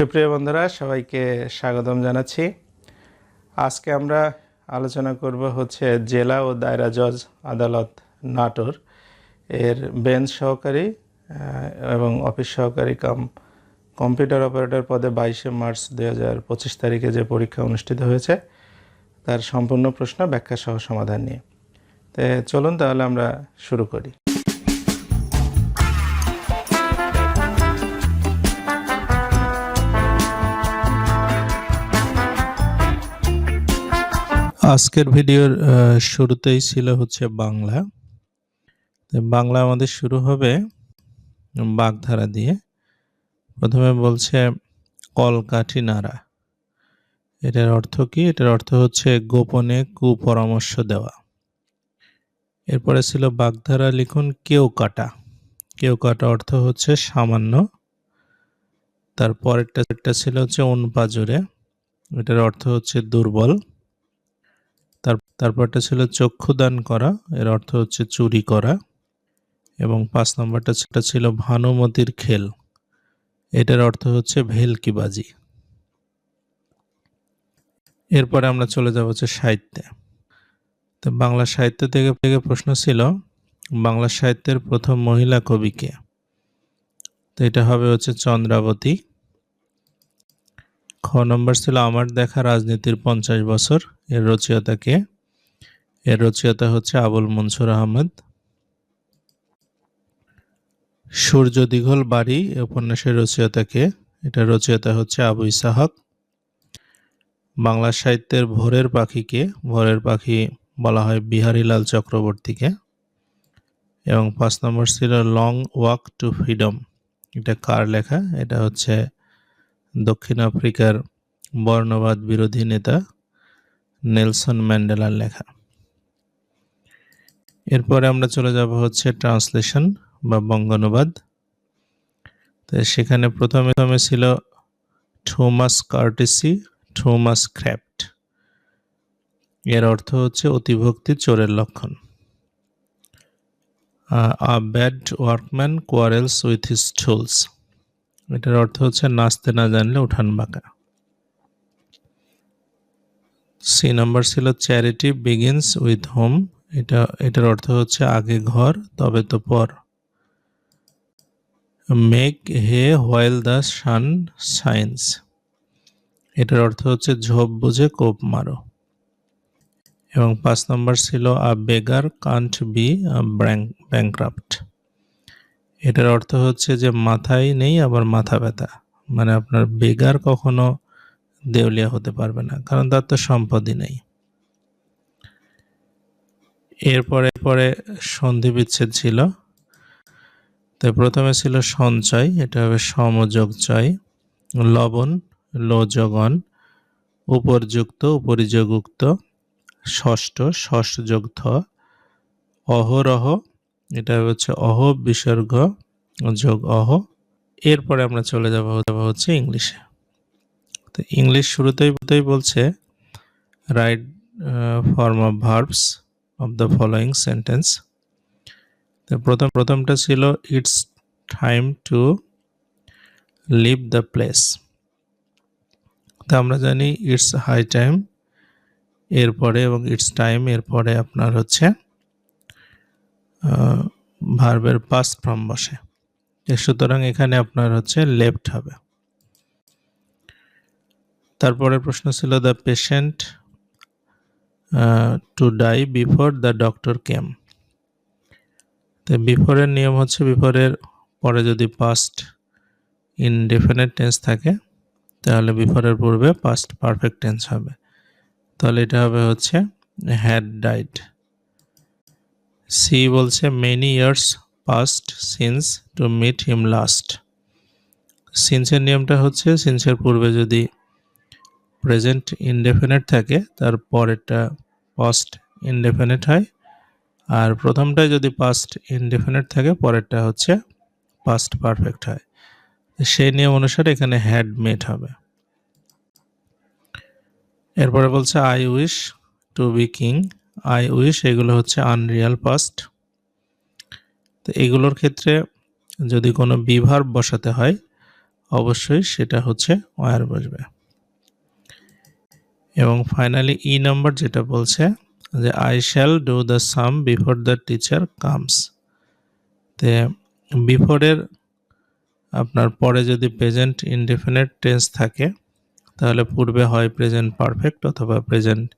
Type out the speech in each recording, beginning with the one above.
সুপ্রিয় বন্ধুরা, সবাইকে স্বাগতম জানাচ্ছি। আজকে আমরা আলোচনা করব হচ্ছে জেলা ও দায়রা জজ আদালত নাটোর। এর বেঞ্চ সহকারী এবং অফিস সহকারী কাম কম্পিউটার অপারেটর পদে বাইশে মার্চ দু হাজার পঁচিশ তারিখে যে পরীক্ষা অনুষ্ঠিত হয়েছে, তার সম্পূর্ণ প্রশ্ন ব্যাখ্যা সহ সমাধান নিয়ে। তো চলুন তাহলে আমরা শুরু করি। আজকের ভিডিওর শুরুতেই ছিল হচ্ছে বাংলা। বাংলা আমাদের শুরু হবে বাগধারা দিয়ে। প্রথমে বলছে কলকাঠি নাড়া এটার অর্থ কি? এটার অর্থ হচ্ছে গোপনে কুপরামর্শ দেওয়া। এরপরে ছিল বাগধারা, লিখুন কেউ কাটা। কেউ কাটা অর্থ হচ্ছে সামান্য। তারপরেরটা ছিল হচ্ছে উনপাজুরে। এটার অর্থ হচ্ছে দুর্বল। তারপরটা ছিল চক্ষুদান করা, এর অর্থ হচ্ছে চুরি করা, এবং পাঁচ নম্বরটা সেটা ছিল ভানুমতির খেল, এটার অর্থ হচ্ছে ভেলকিবাজি। এরপরে আমরা চলে যাব হচ্ছে সাহিত্যে। তো বাংলা সাহিত্য থেকে থেকে প্রশ্ন ছিল, বাংলা সাহিত্যের প্রথম মহিলা কবিকে তো এটা হবে হচ্ছে চন্দ্রাবতী। খ নম্বর ছিল, আমার দেখা রাজনীতির পঞ্চাশ বছর, এর রচয়িতাকে এর রচয়িতা হচ্ছে আবুল মনসুর আহমেদ। সূর্য দীঘল বাড়ি উপন্যাসের রচয়িতাকে এটা রচয়িতা হচ্ছে আবু ইসাহক। বাংলা সাহিত্যের ভোরের পাখিকে ভোরের পাখি বলা হয় বিহারীলাল চক্রবর্তীকে এবং পাঁচ নম্বর ছিল লং ওয়াক টু ফ্রিডম। এটা কার লেখা? এটা হচ্ছে দক্ষিণ আফ্রিকার বর্ণবাদ বিরোধী নেতা নেলসন ম্যান্ডেলার লেখা। এরপরে আমরা চলে যাব হচ্ছে ট্রান্সলেশন বা বঙ্গানুবাদ। তো সেখানে প্রথমে প্রথমে ছিল থোমাস কার্টিসি, থোমাস ক্র্যাপ্ট এর অর্থ হচ্ছে অতিভক্তি চোরের লক্ষণ। A bad workman quarrels with his tools এটার অর্থ হচ্ছে নাচতে না জানলে উঠান বাঁকা। সি নাম্বার ছিল চ্যারিটি বিগিনস উইথ হোম এটা, এটার অর্থ হচ্ছে আগে ঘর, তবে তো পর। Make hay while the sun shines এটার অর্থ হচ্ছে ঝোপ বুঝে কোপ মারো। এবং পাঁচ নম্বর ছিল a beggar can't be bankrupt এটার অর্থ হচ্ছে যে মাথায় নেই, আবার মাথা ব্যথা। মানে আপনার বেগার কখনো দেউলিয়া হতে পারবে না, কারণ তার তো সম্পদই নেই। এরপরে পরে সন্ধি বিচ্ছেদ ছিল। তো প্রথমে ছিল সঞ্চয়, এটা হবে সমযোগ চয়, লবণ, লোজগণ, উপরযুক্ত, উপরিযোগুক্ত, ষষ্ঠ ষষ্ঠ যোগ থ অহরহ, এটা হচ্ছে অহ, বিসর্গ, যোগ অহ। এরপরে আমরা চলে যাব হচ্ছে ইংলিশে। তো ইংলিশ শুরুতেই শুরুতেই বলছে, right form of verbs of the following sentence তো প্রথম প্রথমটা ছিল it's time to leave the place তো আমরা জানি ইটস হাই টাইম এরপরে এবং ইটস টাইম এরপরে আপনার হচ্ছে ভার্বের পাস্ট ফর্ম বসে। সুতরাং এখানে আপনার হচ্ছে লেফট হবে। তারপরে প্রশ্ন ছিল the patient to die before the doctor came তো বিফোরের নিয়ম হচ্ছে বিফোরের পরে যদি পাস্ট ইনডেফিনেট টেন্স থাকে, তাহলে বিফোরের পূর্বে পাস্ট পারফেক্ট টেন্স হবে। তাহলে এটা হবে হচ্ছে হ্যাড ডাইড সি বলছে many years past since to meet him last সিন্সের নিয়মটা হচ্ছে সিন্সের পূর্বে যদি প্রেজেন্ট ইনডেফিনেট থাকে তারপর পরেরটা পাস্ট ইনডেফিনেট হয়। আর প্রথমটায় যদি পাস্ট ইনডেফিনেট থাকে, পরেরটা হচ্ছে পাস্ট পারফেক্ট হয়। সেই নিয়ম অনুসারে এখানে হ্যাড মেট হবে। এরপরে বলছে I wish to be king I wish এগুলো হচ্ছে আনরিয়াল পাস্ট তো এগুলোর ক্ষেত্রে যদি কোনো বিভার বসাতে হয়, অবশ্যই সেটা হচ্ছে ওয়ার বসবে। এবং ফাইনালি ই নাম্বার যেটা বলছে যে I shall do the sum before the teacher comes তে বিফোরের আপনার পরে যদি প্রেজেন্ট ইনডিফিনিট টেন্স থাকে, তাহলে পূর্বে হয় প্রেজেন্ট পারফেক্ট অথবা প্রেজেন্ট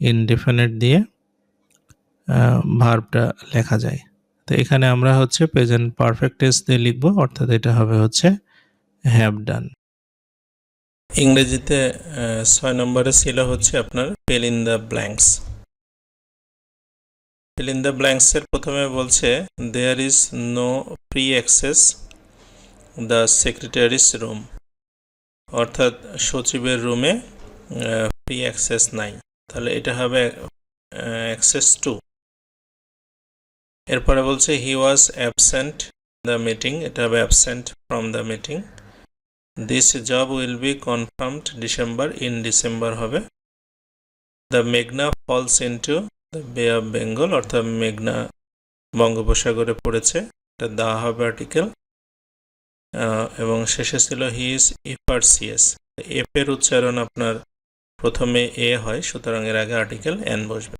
ইনডিফিনিট দিয়ে ভার্বটা লেখা যায়। তো এখানে আমরা হচ্ছে প্রেজেন্ট পারফেক্ট টেন্স দিয়ে লিখব, অর্থাৎ এটা হবে হচ্ছে হ্যাভ ডান ইংরেজিতে ছয় নম্বরে ছিল হচ্ছে আপনার fill in the blanks fill in the ব্ল্যাঙ্কসের প্রথমে বলছে there is no free access the secretary's room অর্থাৎ সচিবের রুমে ফ্রি অ্যাক্সেস নাই। তাহলে এটা হবে অ্যাক্সেস টু এরপরে বলছে he was absent the meeting এটা হবে absent from the meeting this job will be confirmed December in December হবে। দ্য মেঘনা falls into the bay of Bengal অর্থাৎ মেঘনা বঙ্গোপসাগরে পড়েছে। এটা দা হবে আর্টিকেল এবং শেষে ছিল হি ইজ ইফারসিয়াস এফ এর উচ্চারণ আপনার প্রথমে এ হয়, সুতরাং এর আগে আর্টিকেল এন বসবে।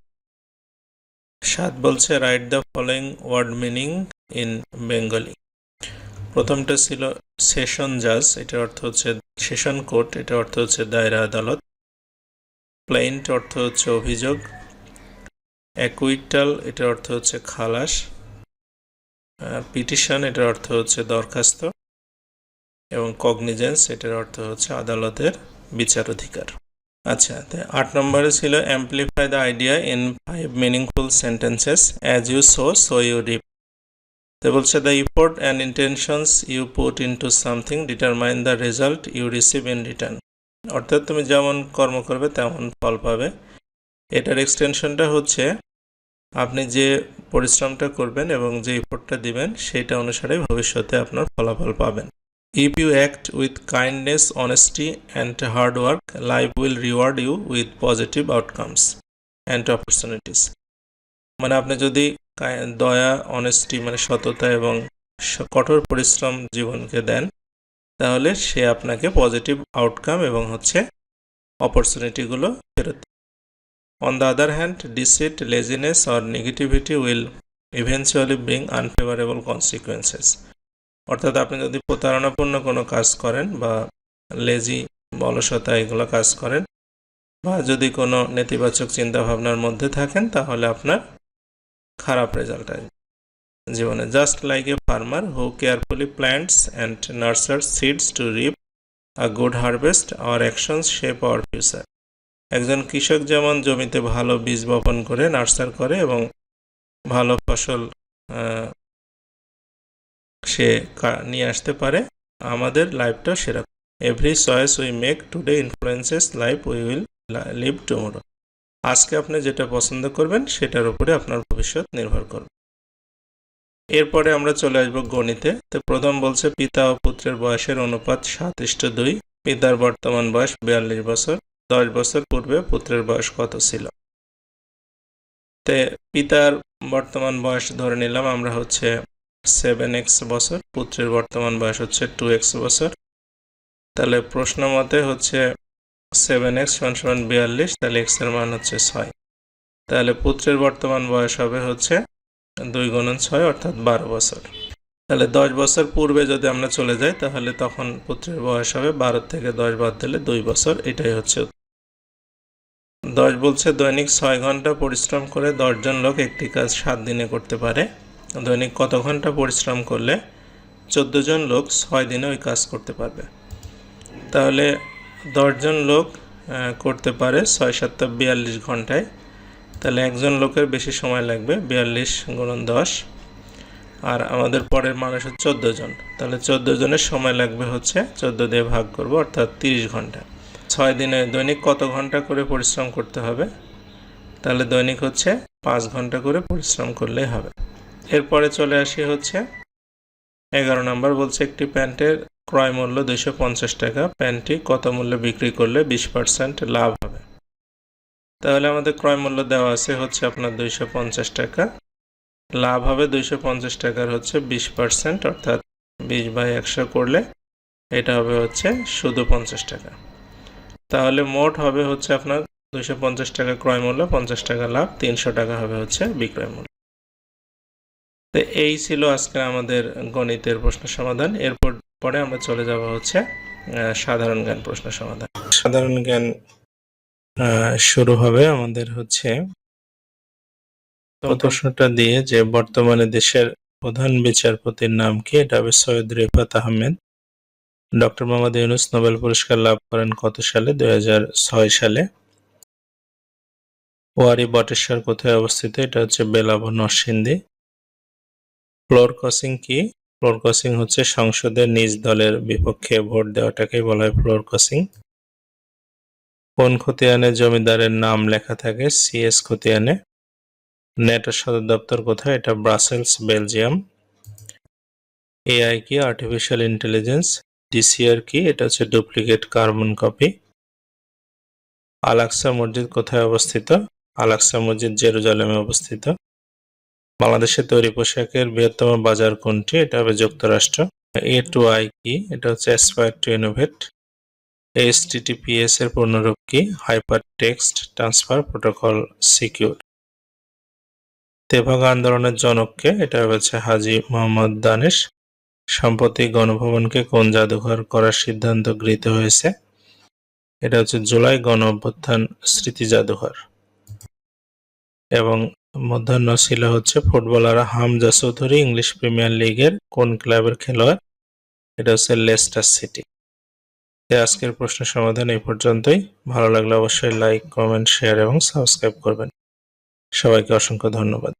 সাত বলছে write the following word meaning in Bengali প্রথমটা ছিল সেশন জাজ এটার অর্থ হচ্ছে সেশন কোর্ট এটার অর্থ হচ্ছে দায়রা আদালত। প্লেইন্ট অর্থ হচ্ছে অভিযোগ। অ্যাকুইটাল এটার অর্থ হচ্ছে খালাস। পিটিশন, এটার অর্থ হচ্ছে দরখাস্ত। এবং কগনিজেন্স, এটার অর্থ হচ্ছে আদালতের বিচার অধিকার আচ্ছা আট নম্বরে ছিল amplify the idea in five meaningful sentences as you sow so you reap তো বলছে the effort and intentions you put in to something determine the result you receive in return অর্থাৎ তুমি যেমন কর্ম করবে তেমন ফল পাবে। এটার এক্সটেনশনটা হচ্ছে আপনি যে পরিশ্রমটা করবেন এবং যে ইফোর্টটা দিবেন সেটা অনুসারে ভবিষ্যতে আপনার ফলাফল পাবেন। If you act with kindness, honesty, and hard work, life will reward you with positive outcomes and opportunities. মানে আপনি যদি দয়া অনেস্টি মানে সততা এবং কঠোর পরিশ্রম জীবনকে দেন, তাহলে সে আপনাকে পজিটিভ আউটকাম এবং হচ্ছে অপরচুনিটিগুলো ফেরত on the other hand deceit laziness or negativity will eventually bring unfavourable consequences অর্থাৎ আপনি যদি প্রতারণাপূর্ণ কোনো কাজ করেন বা লেজি অলসতা এগুলো কাজ করেন বা যদি কোনো নেতিবাচক চিন্তাভাবনার মধ্যে থাকেন, তাহলে আপনার খারাপ রেজাল্ট আসবে। জীবনে just like a farmer who carefully plants and nurtures seeds to reap a good harvest our actions shape our future একজন কৃষক যেমন জমিতে ভালো বীজ বপন করে নার্সার করে এবং ভালো ফসল সে নিয়ে আসতে পারে, আমাদের লাইফটা সেরকম। Every choice we make today influences life we will live tomorrow আজকে আপনি যেটা পছন্দ করবেন, সেটার উপরে আপনার ভবিষ্যৎ নির্ভর করবে। এরপরে আমরা চলে আসব গণিতে। তো প্রথম বলছে, পিতা ও পুত্রের বয়সের অনুপাত সাত ইষ্ট দুই। পিতার বর্তমান বয়স বিয়াল্লিশ বছর। দশ বছর পূর্বে পুত্রের বয়স কত ছিল? তে পিতার বর্তমান বয়স ধরে নিলাম, আমরা হচ্ছে সেভেন এক্স বছর। পুত্রের বর্তমান বয়স হচ্ছে টু এক্স বছর। তাহলে প্রশ্ন মতে হচ্ছে সেভেন এক্স সমান সমান বিয়াল্লিশ, তাহলে এক্সের মান হচ্ছে ছয়। তাহলে পুত্রের বর্তমান বয়স হবে হচ্ছে দুই গুণন ছয়, অর্থাৎ বারো বছর। তাহলে দশ বছর পূর্বে যদি আমরা চলে যাই, তাহলে তখন পুত্রের বয়স হবে বারো থেকে দশ বাদ দিলে দুই বছর, এটাই হচ্ছে দশ বলছে, দৈনিক ছয় ঘণ্টা পরিশ্রম করে দশজন লোক একটি কাজ সাত দিনে করতে পারে। দৈনিক কত ঘণ্টা পরিশ্রম করলে চোদ্দ জন লোক ছয় দিনে ওই কাজ করতে পারবে? তাহলে দশজন লোক করতে পারে ছয় সাতটা বিয়াল্লিশ ঘন্টায়। তাহলে একজন লোকের বেশি সময় লাগবে, বিয়াল্লিশ গুণন দশ। আর আমাদের পরের মানুষ হচ্ছে চোদ্দ জন। তাহলে চোদ্দ জনের সময় লাগবে হচ্ছে, চোদ্দ দিয়ে ভাগ করব, অর্থাৎ তিরিশ ঘণ্টা। ছয় দিনে দৈনিক কত ঘণ্টা করে পরিশ্রম করতে হবে? তাহলে দৈনিক হচ্ছে পাঁচ ঘণ্টা করে পরিশ্রম করলেই হবে। এরপরে চলে আসি হচ্ছে, এগারো নম্বর বলছে একটি প্যান্টের ক্রয় মূল্য দুইশো পঞ্চাশ টাকা। প্যান্টটি কত মূল্যে বিক্রি করলে বিশ পার্সেন্ট লাভ হবে? তাহলে আমাদের ক্রয় মূল্য দেওয়া আছে হচ্ছে আপনার দুইশো পঞ্চাশ টাকা। লাভ হবে দুইশো পঞ্চাশ টাকার হচ্ছে বিশ পার্সেন্ট, অর্থাৎ বিশ বাই একশো করলে এটা হবে হচ্ছে শুধু পঞ্চাশ টাকা। তাহলে মোট হবে হচ্ছে আপনার দুশো পঞ্চাশ টাকা ক্রয় মূল্য, পঞ্চাশ টাকা লাভ, তিনশো টাকা হবে হচ্ছে বিক্রয় মূল্য। তো এই ছিল আজকে আমাদের গণিতের প্রশ্ন সমাধান। এরপর পরে আমরা চলে যাব হচ্ছে সাধারণ জ্ঞান প্রশ্ন সমাধান। সাধারণ জ্ঞান শুরু হবে আমাদের হচ্ছে প্রশ্নটা দিয়ে যে বর্তমানে দেশের প্রধান বিচারপতির নাম কি? এটা হবে সৈয়দ রেফাত আহমেদ। ডক্টর মোহাম্মদ ইউনুস নোবেল পুরস্কার লাভ করেন কত সালে? দুই হাজার ছয় সালে। ওয়ারি বটেশ্বর কোথায় অবস্থিত? এটা হচ্ছে বেলাব নরসিংদী। ফ্লোর ক্রসিং কি? ফ্লোর ক্রসিং হচ্ছে সংসদে নিজ দলের বিপক্ষে ভোট দেওয়াটাকে বলা হয় ফ্লোর ক্রসিং। কোন খতিয়ানে জমিদারের নাম লেখা থাকে? সিএস খতিয়ানে। নেটোর সদর দপ্তর কোথায়? এটা ব্রাসেলস, বেলজিয়াম। এআই কি? আর্টিফিশিয়াল ইন্টেলিজেন্স ডিসিআর কি? এটা হচ্ছে ডুপ্লিকেট কার্বন কপি। আলাক্সা মসজিদ কোথায় অবস্থিত? আলাক্সা মসজিদ জেরুজালেমে অবস্থিত। বাংলাদেশের তৈরি পোশাকের বৃহত্তম বাজার কোনটি? এটা হবে যুক্তরাষ্ট্র। এ টু আই কি? এটা হচ্ছে অ্যাসপায়ার টু ইনোভেট এইচটিটিপিএস এর পূর্ণরূপ কি? Hyper text transfer protocol secure Tebhaga আন্দোলনের জনককে এটা হচ্ছে হাজি মোহাম্মদ দানেশ। সম্প্রতি গণভবনকে কোন জাদুঘর করার সিদ্ধান্ত গৃহীত হয়েছে? এটা হচ্ছে জুলাই গণ অভ্যুত্থান স্মৃতি জাদুঘর। এবং মধ্যাহ্ন ছিল হচ্ছে footballer Hamza Chowdhury, English Premier লিগের কোন ক্লাবের খেলোয়াড়? এটা হচ্ছে লেস্টার সিটি। আজকের প্রশ্ন সমাধান এই পর্যন্তই। ভালো লাগলে অবশ্যই লাইক, কমেন্ট, শেয়ার এবং সাবস্ক্রাইব করবেন। সবাইকে অসংখ্য ধন্যবাদ।